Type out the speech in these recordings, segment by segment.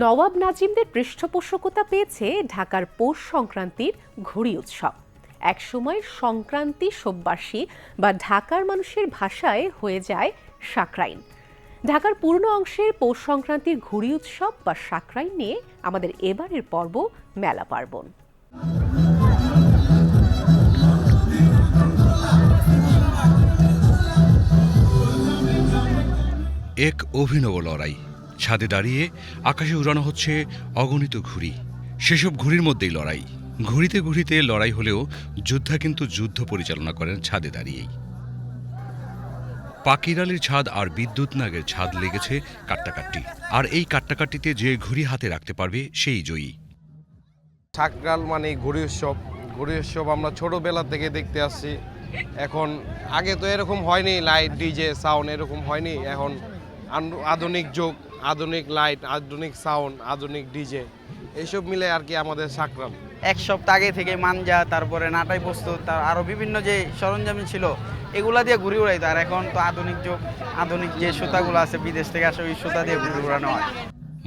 নওয়াব নাজিমদের পৃষ্ঠপোষকতা পেয়েছে ঢাকার পৌষ সংক্রান্তির ঘুড়ি উৎসব। একসময় সংক্রান্তি সোববাসী বা ঢাকার মানুষের ভাষায় হয়ে যায় সাকরাইন ঢাকার পূর্ণ অংশের পৌষ সংক্রান্তির ঘুড়ি উৎসব বা সাকরাইন নিয়ে আমাদের এবারের পর্ব মেলা পার্বণ। এক অভিনব লড়াই। ছাদে দাঁড়িয়ে আকাশে উড়ানো হচ্ছে অগণিত ঘুড়ি। সেসব ঘুড়ির মধ্যেই লড়াই। ঘুড়িতে ঘুড়িতে লড়াই হলেও যোদ্ধা কিন্তু যুদ্ধ পরিচালনা করেন ছাদে দাঁড়িয়েই। পাকির আলীর ছাদ আর বিদ্যুৎ নাগের ছাদ লেগেছে কাট্টাকাট্টি। আর এই কাট্টাকাট্টিতে যে ঘুড়ি হাতে রাখতে পারবে, সেই জয়ী। ঠাকরাল মানে ঘুড়ি উৎসব। ঘুড়ি উৎসব আমরা ছোটোবেলা থেকে দেখতে আসছি। এখন আগে তো এরকম হয়নি, লাইট, ডিজে, সাউন্ড এরকম হয়নি। এখন আধুনিক যুগ। আধুনিক লাইট আধুনিক সাউন্ড আধুনিক ডিজে এইসব মিলে আর কি আমাদের সাকরাম। এক সপ্তাহ আগে থেকে মানজা তারপরে নাটাই প্রস্তুত তার আরও বিভিন্ন যে সরঞ্জাম ছিল এগুলা দিয়ে ঘুরি উড়াইতো আর এখন তো আধুনিক যুগ আধুনিক যে সুতাগুলো আছে বিদেশ থেকে আসে ওই সুতা দিয়ে ঘুরে উড়ানো হয়।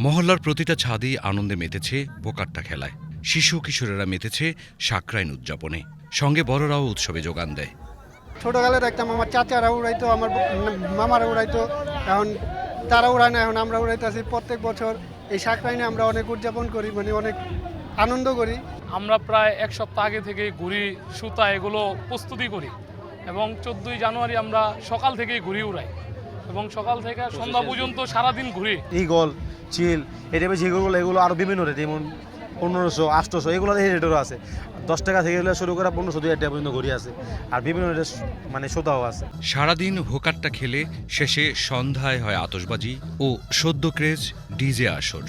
মহল্লার প্রতিটা ছাদেই আনন্দে মেতেছে বোকাট্টা খেলায়। শিশু কিশোরেরা মেতেছে সাকরাইন উদযাপনে। সঙ্গে বড়রাও উৎসবে যোগান দেয়। ছোটোকালে দেখতাম আমার চাচারা উড়াইতো আমার মামারা উড়াইতো। এখন তারা উড়ায় না এখন আমরা উড়াইতেছি। প্রত্যেক বছর এই সাকরাইনে আমরা অনেক উদযাপন করি মানে অনেক আনন্দ করি। আমরা প্রায় এক সপ্তাহ আগে থেকে ঘুরি সুতা এগুলো প্রস্তুতি করি এবং চোদ্দই জানুয়ারি আমরা সকাল থেকেই ঘুরি উড়াই এবং সকাল থেকে সন্ধ্যা পর্যন্ত সারাদিন ঘুরি ইগল চিল এটা বেশি যেগুলো এগুলো আরও বিভিন্ন রেট যেমন পনেরোশো, আটশোশো, এগুলো এই রেটেরও আছে। দশ টাকা থেকে শুরু করা পনেরোশো, দুই টাকা পর্যন্ত ঘুরি আছে। আর বিভিন্ন রেটের মানে সোতাও আছে। সারাদিন হোকারটা খেলে শেষে সন্ধ্যায় হয় আতসবাজি ও সদ্য ক্রেজ ডিজে আসর।